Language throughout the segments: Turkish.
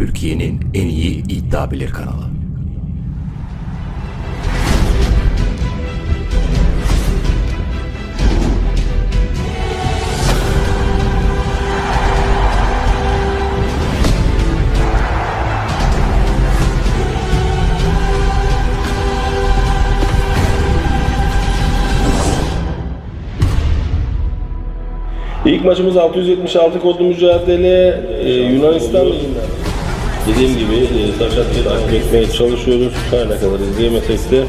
Türkiye'nin en iyi iddia bilir kanalı. İlk maçımız 676 kodlu mücadele e, Yunanistan liginden. Dediğim gibi e, sakatlığı takip etmeye çalışıyoruz. Her ne kadar izleyemesek de e,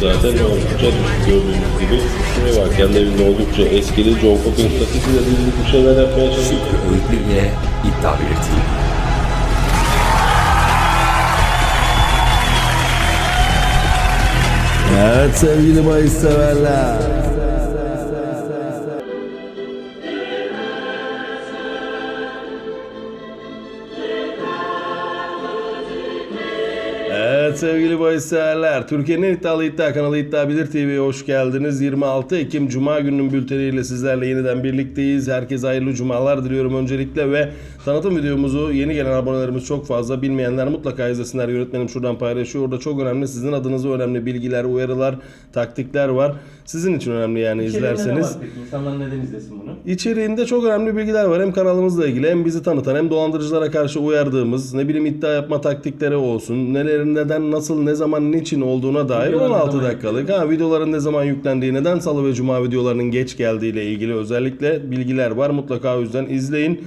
zaten oldukça düşük gördüğünüz gibi. Şuraya bak kendi evinde oldukça eskili John Cook'un statüsüyle bir şeyler yapmaya çalışıyor. Şükrü Öğütlü ile iddia bilir TV. Evet sevgili bahis severler. Evet sevgili bahis severler. Türkiye'nin en iddialı iddia kanalı İddia Bilir TV'ye hoş geldiniz. 26 Ekim Cuma gününün bülteniyle sizlerle yeniden birlikteyiz. Herkese hayırlı cumalar diliyorum öncelikle ve tanıtım videomuzu yeni gelen abonelerimiz çok fazla. Bilmeyenler mutlaka izlesinler. Yönetmenim şuradan paylaşıyor. Orada çok önemli sizin adınıza önemli bilgiler, uyarılar, taktikler var. Sizin için önemli yani izlerseniz. Var peki? İnsanlar neden izlesin bunu? İçeriğinde çok önemli bilgiler var. Hem kanalımızla ilgili hem bizi tanıtan hem dolandırıcılara karşı uyardığımız ne bileyim iddia yapma taktikleri olsun. Nelerin neden nasıl ne zaman niçin olduğuna dair Videolar ne 16 zaman dakikalık. Ha videoların ne zaman yüklendiği neden salı ve cuma videolarının geç geldiği ile ilgili özellikle bilgiler var. Mutlaka o yüzden izleyin.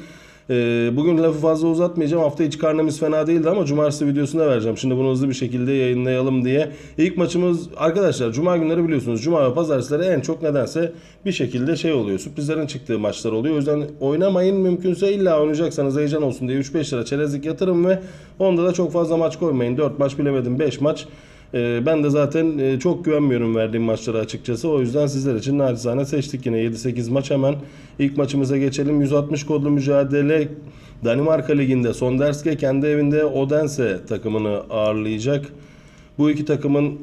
Ee, bugün lafı fazla uzatmayacağım. Hafta içi karnemiz fena değildi ama cumartesi videosunda vereceğim. Şimdi bunu hızlı bir şekilde yayınlayalım diye. İlk maçımız arkadaşlar cuma günleri biliyorsunuz. Cuma ve pazartesileri en çok nedense bir şekilde şey oluyor. Sürprizlerin çıktığı maçlar oluyor. O yüzden oynamayın. Mümkünse illa oynayacaksanız heyecan olsun diye 3-5 lira çerezlik yatırın ve onda da çok fazla maç koymayın. 4 maç bilemedim 5 maç. Ee, ben de zaten e, çok güvenmiyorum verdiğim maçlara açıkçası. O yüzden sizler için naçizane seçtik yine 7-8 maç hemen. ilk maçımıza geçelim. 160 kodlu mücadele Danimarka Ligi'nde Sonderske kendi evinde Odense takımını ağırlayacak. Bu iki takımın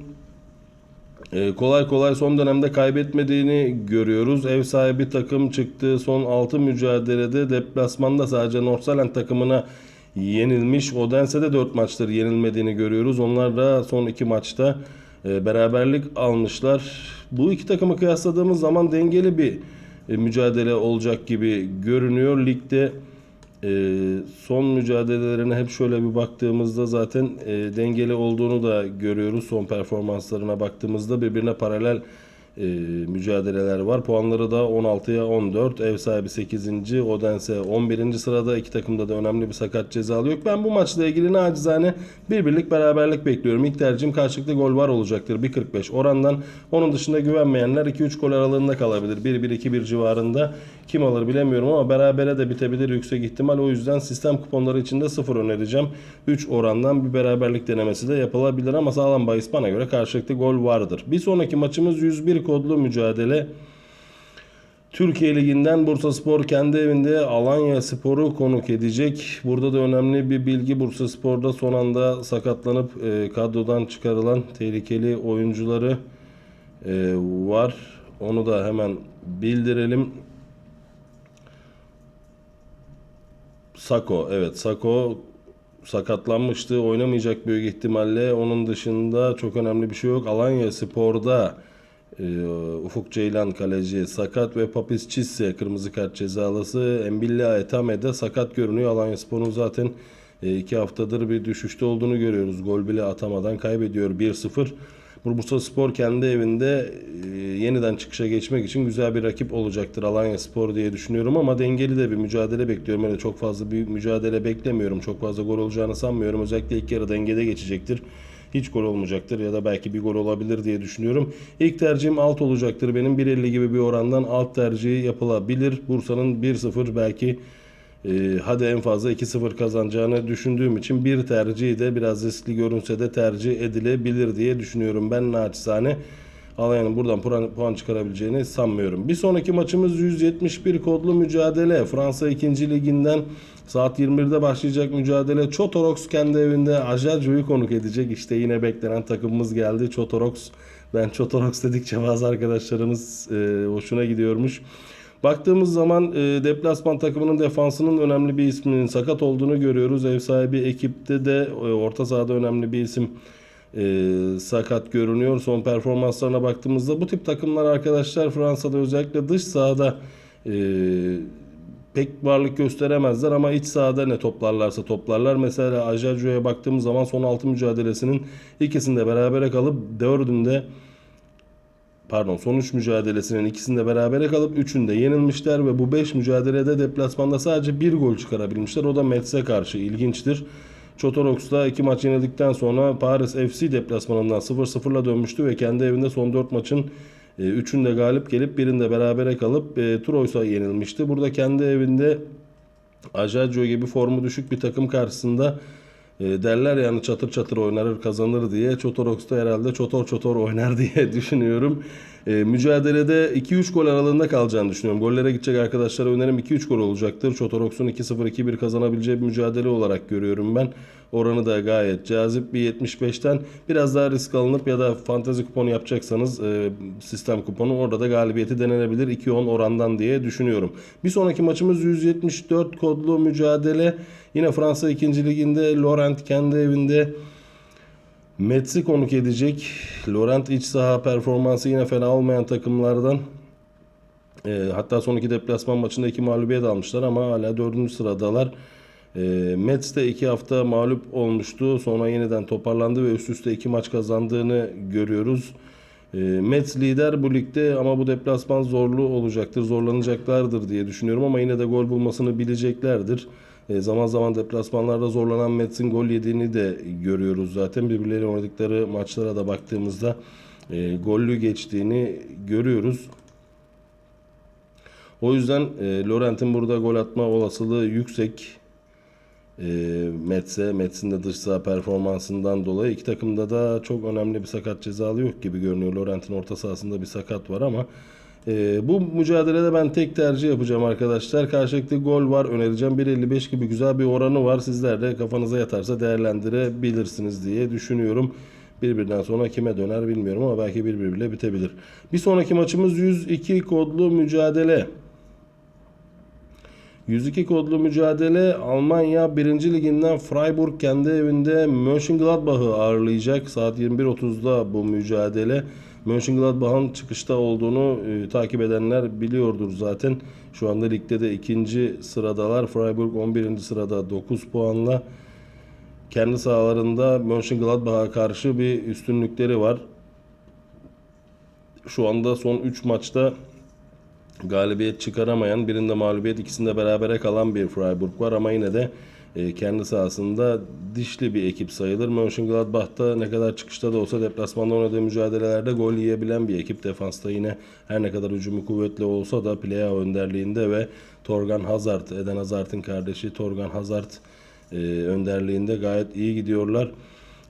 e, kolay kolay son dönemde kaybetmediğini görüyoruz. Ev sahibi takım çıktığı son 6 mücadelede deplasmanda sadece Nordsjælland takımına yenilmiş. Odense'de 4 maçtır yenilmediğini görüyoruz. Onlar da son 2 maçta e, beraberlik almışlar. Bu iki takımı kıyasladığımız zaman dengeli bir e, mücadele olacak gibi görünüyor. Ligde e, son mücadelelerine hep şöyle bir baktığımızda zaten dengeli olduğunu da görüyoruz. Son performanslarına baktığımızda birbirine paralel e, mücadeleler var. Puanları da 16'ya 14. Ev sahibi 8. Odense 11. sırada. İki takımda da önemli bir sakat cezalı yok. Ben bu maçla ilgili nacizane bir birlik beraberlik bekliyorum. İlk tercihim karşılıklı gol var olacaktır. 1.45 orandan. Onun dışında güvenmeyenler 2-3 gol aralığında kalabilir. 1-1-2-1 civarında. Kim alır bilemiyorum ama berabere de bitebilir yüksek ihtimal. O yüzden sistem kuponları içinde 0 önereceğim. 3 orandan bir beraberlik denemesi de yapılabilir ama sağlam bahis bana göre karşılıklı gol vardır. Bir sonraki maçımız 101 kodlu mücadele. Türkiye Ligi'nden Bursa Spor kendi evinde Alanya Spor'u konuk edecek. Burada da önemli bir bilgi Bursa Spor'da son anda sakatlanıp e, kadrodan çıkarılan tehlikeli oyuncuları e, var. Onu da hemen bildirelim. Sako evet Sako sakatlanmıştı. Oynamayacak büyük ihtimalle. Onun dışında çok önemli bir şey yok. Alanya Spor'da Ufuk Ceylan kaleci sakat ve Papis Cisse kırmızı kart cezalısı. Embilla Etame de sakat görünüyor. Alanya Spor'un zaten e, iki haftadır bir düşüşte olduğunu görüyoruz. Gol bile atamadan kaybediyor 1-0. Bursa Spor kendi evinde e, yeniden çıkışa geçmek için güzel bir rakip olacaktır Alanya Spor diye düşünüyorum ama dengeli de bir mücadele bekliyorum. Öyle çok fazla büyük mücadele beklemiyorum. Çok fazla gol olacağını sanmıyorum. Özellikle ilk yarı dengede geçecektir. Hiç gol olmayacaktır ya da belki bir gol olabilir diye düşünüyorum. İlk tercihim alt olacaktır. Benim 1.50 gibi bir orandan alt tercihi yapılabilir. Bursa'nın 1-0 belki e, hadi en fazla 2-0 kazanacağını düşündüğüm için bir tercihi de biraz riskli görünse de tercih edilebilir diye düşünüyorum. Ben naçizane Alanya'nın buradan puan, puan çıkarabileceğini sanmıyorum. Bir sonraki maçımız 171 kodlu mücadele. Fransa 2. liginden saat 21'de başlayacak mücadele. Çotorox kendi evinde Ajacio'yu konuk edecek. İşte yine beklenen takımımız geldi. Çotorox. Ben Çotorox dedikçe bazı arkadaşlarımız e, hoşuna gidiyormuş. Baktığımız zaman e, deplasman takımının defansının önemli bir isminin sakat olduğunu görüyoruz. Ev sahibi ekipte de e, orta sahada önemli bir isim e, sakat görünüyor. Son performanslarına baktığımızda bu tip takımlar arkadaşlar Fransa'da özellikle dış sahada e, pek varlık gösteremezler ama iç sahada ne toplarlarsa toplarlar. Mesela Ajacio'ya baktığımız zaman son 6 mücadelesinin ikisinde berabere kalıp dördünde pardon son 3 mücadelesinin ikisinde berabere kalıp 3'ünde yenilmişler ve bu 5 mücadelede deplasmanda sadece bir gol çıkarabilmişler. O da Metz'e karşı ilginçtir. Çotorox'ta 2 maç yenildikten sonra Paris FC deplasmanından 0-0'la dönmüştü ve kendi evinde son 4 maçın 3'ünde galip gelip birinde berabere kalıp e, Troyes'a yenilmişti. Burada kendi evinde Ajaccio gibi formu düşük bir takım karşısında e, derler yani çatır çatır oynar kazanır diye. Çotorox'ta herhalde çotor çotor oynar diye düşünüyorum. E, mücadelede 2-3 gol aralığında kalacağını düşünüyorum. Gollere gidecek arkadaşlara önerim 2-3 gol olacaktır. Çotorox'un 2-0 2-1 kazanabileceği bir mücadele olarak görüyorum ben. Oranı da gayet cazip bir 75'ten biraz daha risk alınıp ya da fantezi kuponu yapacaksanız e, sistem kuponu orada da galibiyeti denenebilir 2-10 orandan diye düşünüyorum. Bir sonraki maçımız 174 kodlu mücadele. Yine Fransa 2. liginde Laurent kendi evinde Metz'i konuk edecek. Laurent iç saha performansı yine fena olmayan takımlardan. E, hatta son iki deplasman maçında iki mağlubiyet almışlar ama hala dördüncü sıradalar. E, Metz de iki hafta mağlup olmuştu. Sonra yeniden toparlandı ve üst üste iki maç kazandığını görüyoruz. E, Metz lider bu ligde ama bu deplasman zorlu olacaktır. Zorlanacaklardır diye düşünüyorum ama yine de gol bulmasını bileceklerdir. E, zaman zaman deplasmanlarda zorlanan Metz'in gol yediğini de görüyoruz zaten. Birbirleriyle oynadıkları maçlara da baktığımızda e, gollü geçtiğini görüyoruz. O yüzden e, Laurent'in burada gol atma olasılığı yüksek. E, Metz'e, Metz'in de dış saha performansından dolayı iki takımda da çok önemli bir sakat cezalı yok gibi görünüyor. Laurent'in orta sahasında bir sakat var ama e, bu mücadelede ben tek tercih yapacağım arkadaşlar. Karşılıklı gol var önereceğim. 1.55 gibi güzel bir oranı var. Sizler de kafanıza yatarsa değerlendirebilirsiniz diye düşünüyorum. Birbirinden sonra kime döner bilmiyorum ama belki birbiriyle bitebilir. Bir sonraki maçımız 102 kodlu mücadele. 102 kodlu mücadele Almanya 1. liginden Freiburg kendi evinde Mönchengladbach'ı ağırlayacak. Saat 21.30'da bu mücadele. Mönchengladbach'ın çıkışta olduğunu e, takip edenler biliyordur zaten. Şu anda ligde de ikinci sıradalar. Freiburg 11. sırada 9 puanla. Kendi sahalarında Mönchengladbach'a karşı bir üstünlükleri var. Şu anda son 3 maçta galibiyet çıkaramayan, birinde mağlubiyet, ikisinde berabere kalan bir Freiburg var ama yine de e, kendi sahasında dişli bir ekip sayılır. Mönchengladbach'ta ne kadar çıkışta da olsa deplasmanda oynadığı mücadelelerde gol yiyebilen bir ekip. Defansta yine her ne kadar hücumu kuvvetli olsa da Plea önderliğinde ve Torgan Hazard, Eden Hazard'ın kardeşi Torgan Hazard e, önderliğinde gayet iyi gidiyorlar.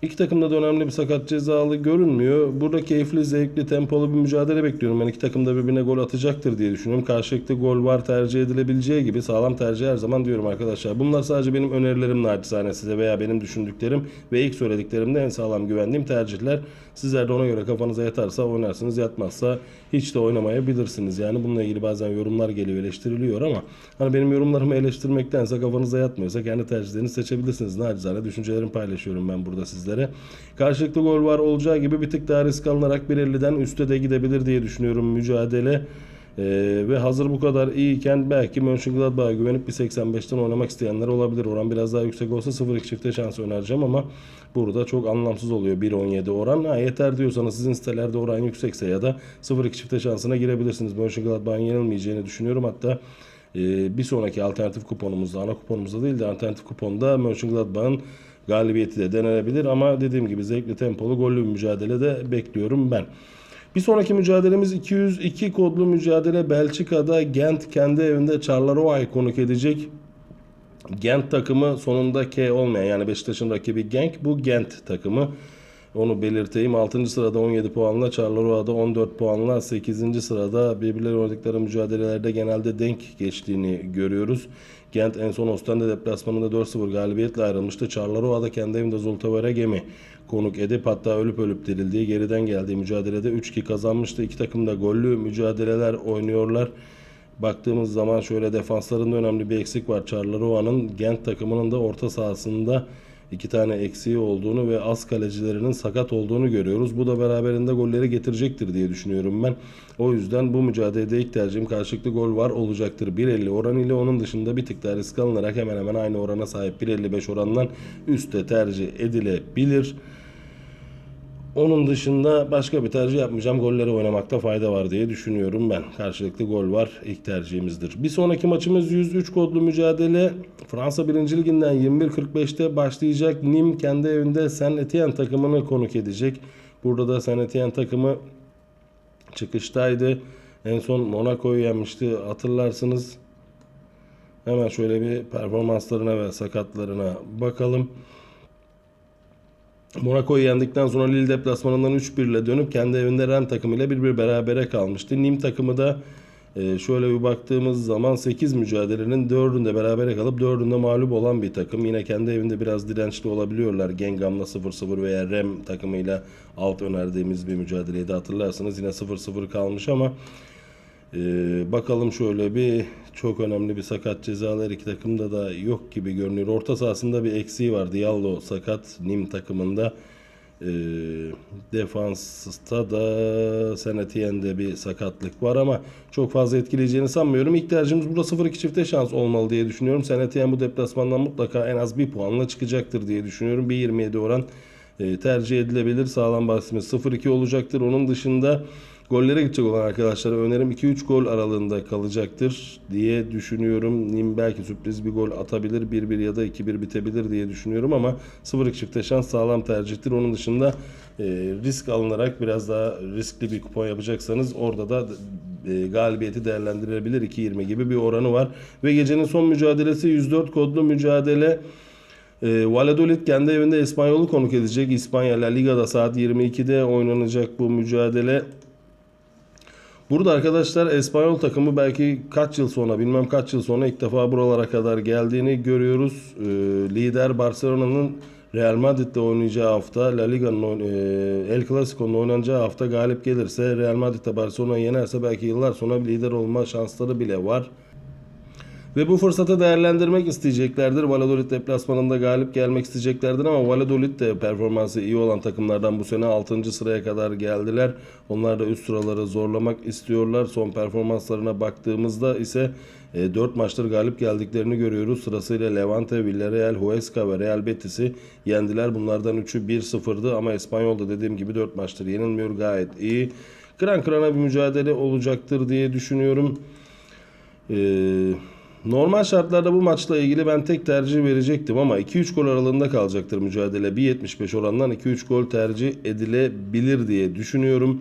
İki takımda da önemli bir sakat cezalı görünmüyor. Burada keyifli, zevkli, tempolu bir mücadele bekliyorum. Ben iki takım da birbirine gol atacaktır diye düşünüyorum. Karşılıklı gol var tercih edilebileceği gibi sağlam tercih her zaman diyorum arkadaşlar. Bunlar sadece benim önerilerim naçizane size veya benim düşündüklerim ve ilk söylediklerimde en sağlam güvendiğim tercihler. Sizler de ona göre kafanıza yatarsa oynarsınız, yatmazsa hiç de oynamayabilirsiniz. Yani bununla ilgili bazen yorumlar geliyor, eleştiriliyor ama hani benim yorumlarımı eleştirmektense kafanıza yatmıyorsa kendi tercihlerinizi seçebilirsiniz. Nacizane düşüncelerimi paylaşıyorum ben burada sizlere. Karşılıklı gol var olacağı gibi bir tık daha risk alınarak 1.50'den üste de gidebilir diye düşünüyorum mücadele. Ee, ve hazır bu kadar iyiyken belki Mönchengladbach'a güvenip bir 85'ten oynamak isteyenler olabilir. Oran biraz daha yüksek olsa 0-2 çifte şans önereceğim ama burada çok anlamsız oluyor 1.17 oran. Ha, yeter diyorsanız sizin sitelerde oran yüksekse ya da 0-2 çifte şansına girebilirsiniz. Mönchengladbach'ın yenilmeyeceğini düşünüyorum. Hatta e, bir sonraki alternatif kuponumuzda, ana kuponumuzda değil de alternatif kuponda Mönchengladbach'ın galibiyeti de denenebilir ama dediğim gibi zevkli tempolu gollü bir mücadele de bekliyorum ben. Bir sonraki mücadelemiz 202 kodlu mücadele Belçika'da Gent kendi evinde Charleroi konuk edecek. Gent takımı sonunda K olmayan yani Beşiktaş'ın rakibi Genk bu Gent takımı. Onu belirteyim. 6. sırada 17 puanla, Charleroi 14 puanla 8. sırada birbirleri oynadıkları mücadelelerde genelde denk geçtiğini görüyoruz. Gent en son Ostende deplasmanında 4-0 galibiyetle ayrılmıştı. Charleroi kendi evinde Zultavere Gemi konuk edip hatta ölüp ölüp dirildiği geriden geldiği mücadelede 3-2 kazanmıştı. İki takım da gollü mücadeleler oynuyorlar. baktığımız zaman şöyle defanslarında önemli bir eksik var. Charleroi Gent takımının da orta sahasında iki tane eksiği olduğunu ve az kalecilerinin sakat olduğunu görüyoruz. Bu da beraberinde golleri getirecektir diye düşünüyorum ben. O yüzden bu mücadelede ilk tercihim karşılıklı gol var olacaktır. 1.50 oran ile onun dışında bir tık daha risk alınarak hemen hemen aynı orana sahip 1.55 orandan üstte tercih edilebilir. Onun dışında başka bir tercih yapmayacağım. Golleri oynamakta fayda var diye düşünüyorum ben. Karşılıklı gol var. ilk tercihimizdir. Bir sonraki maçımız 103 kodlu mücadele. Fransa 1. Liginden 21.45'te başlayacak. Nim kendi evinde Saint Etienne takımını konuk edecek. Burada da Saint Etienne takımı çıkıştaydı. En son Monaco'yu yenmişti hatırlarsınız. Hemen şöyle bir performanslarına ve sakatlarına bakalım. Monaco'yu yendikten sonra Lille deplasmanından 3-1 ile dönüp kendi evinde Rennes takımıyla 1-1 berabere kalmıştı. Nîmes takımı da e, şöyle bir baktığımız zaman 8 mücadelenin 4'ünde berabere kalıp 4'ünde mağlup olan bir takım. Yine kendi evinde biraz dirençli olabiliyorlar. Gengam'la 0-0 veya Rem takımıyla alt önerdiğimiz bir mücadeleydi hatırlarsınız. Yine 0-0 kalmış ama ee, bakalım şöyle bir çok önemli bir sakat cezalar iki takımda da yok gibi görünüyor. Orta sahasında bir eksiği var. Diallo sakat Nim takımında. Ee, defansta da Senetiyen'de bir sakatlık var ama çok fazla etkileyeceğini sanmıyorum. İlk tercihimiz burada 0-2 çifte şans olmalı diye düşünüyorum. Senetiyen bu deplasmandan mutlaka en az bir puanla çıkacaktır diye düşünüyorum. 1.27 oran e, tercih edilebilir. Sağlam bahsimiz 0-2 olacaktır. Onun dışında gollere gidecek olan arkadaşlara önerim 2-3 gol aralığında kalacaktır diye düşünüyorum. Nim belki sürpriz bir gol atabilir. 1-1 ya da 2-1 bitebilir diye düşünüyorum ama 0-2 çifte şans sağlam tercihtir. Onun dışında e, risk alınarak biraz daha riskli bir kupon yapacaksanız orada da e, galibiyeti değerlendirilebilir. 2-20 gibi bir oranı var. Ve gecenin son mücadelesi 104 kodlu mücadele. E, Valladolid kendi evinde İspanyol'u konuk edecek. İspanya La Liga'da saat 22'de oynanacak bu mücadele. Burada arkadaşlar Espanyol takımı belki kaç yıl sonra bilmem kaç yıl sonra ilk defa buralara kadar geldiğini görüyoruz. Ee, lider Barcelona'nın Real Madrid'de oynayacağı hafta La Liga'nın e, El Clasico'nun oynanacağı hafta galip gelirse Real Madrid'de Barcelona'yı yenerse belki yıllar sonra lider olma şansları bile var. Ve bu fırsatı değerlendirmek isteyeceklerdir. Valladolid deplasmanında galip gelmek isteyeceklerdir ama Valladolid de performansı iyi olan takımlardan bu sene 6. sıraya kadar geldiler. Onlar da üst sıraları zorlamak istiyorlar. Son performanslarına baktığımızda ise 4 maçtır galip geldiklerini görüyoruz. Sırasıyla Levante, Villarreal, Huesca ve Real Betis'i yendiler. Bunlardan 3'ü 1-0'dı ama İspanyol'da dediğim gibi 4 maçtır yenilmiyor. Gayet iyi. Kıran kırana bir mücadele olacaktır diye düşünüyorum. Eee Normal şartlarda bu maçla ilgili ben tek tercih verecektim ama 2-3 gol aralığında kalacaktır mücadele. 1.75 orandan 2-3 gol tercih edilebilir diye düşünüyorum.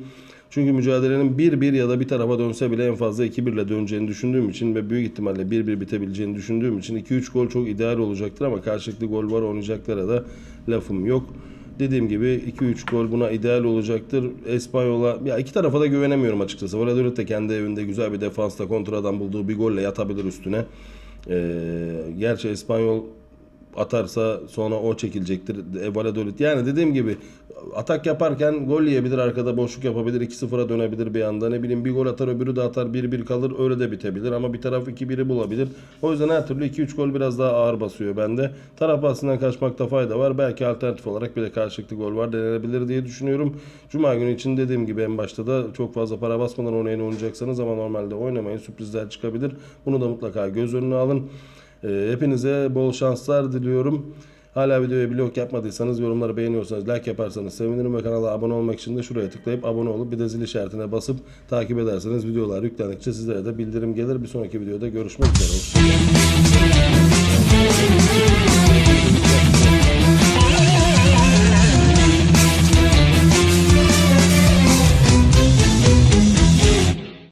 Çünkü mücadelenin 1-1 ya da bir tarafa dönse bile en fazla 2-1 ile döneceğini düşündüğüm için ve büyük ihtimalle 1-1 bitebileceğini düşündüğüm için 2-3 gol çok ideal olacaktır ama karşılıklı gol var oynayacaklara da lafım yok. Dediğim gibi 2-3 gol buna ideal olacaktır. Espanyol'a ya iki tarafa da güvenemiyorum açıkçası. Valladolid de kendi evinde güzel bir defansta kontradan bulduğu bir golle yatabilir üstüne. Ee, gerçi Espanyol atarsa sonra o çekilecektir. E, Valladolid yani dediğim gibi atak yaparken gol yiyebilir arkada boşluk yapabilir 2-0'a dönebilir bir anda ne bileyim bir gol atar öbürü de atar 1-1 kalır öyle de bitebilir ama bir taraf 2-1'i bulabilir. O yüzden her türlü 2-3 gol biraz daha ağır basıyor bende. Taraf bahsinden kaçmakta fayda var. Belki alternatif olarak bir de karşılıklı gol var denenebilir diye düşünüyorum. Cuma günü için dediğim gibi en başta da çok fazla para basmadan oynayın oynayacaksanız ama normalde oynamayın sürprizler çıkabilir. Bunu da mutlaka göz önüne alın. Ee, hepinize bol şanslar diliyorum. Hala videoya blog yapmadıysanız yorumları beğeniyorsanız like yaparsanız sevinirim ve kanala abone olmak için de şuraya tıklayıp abone olup bir de zil işaretine basıp takip ederseniz videolar yüklendikçe sizlere de bildirim gelir. Bir sonraki videoda görüşmek üzere. Hoşçakalın.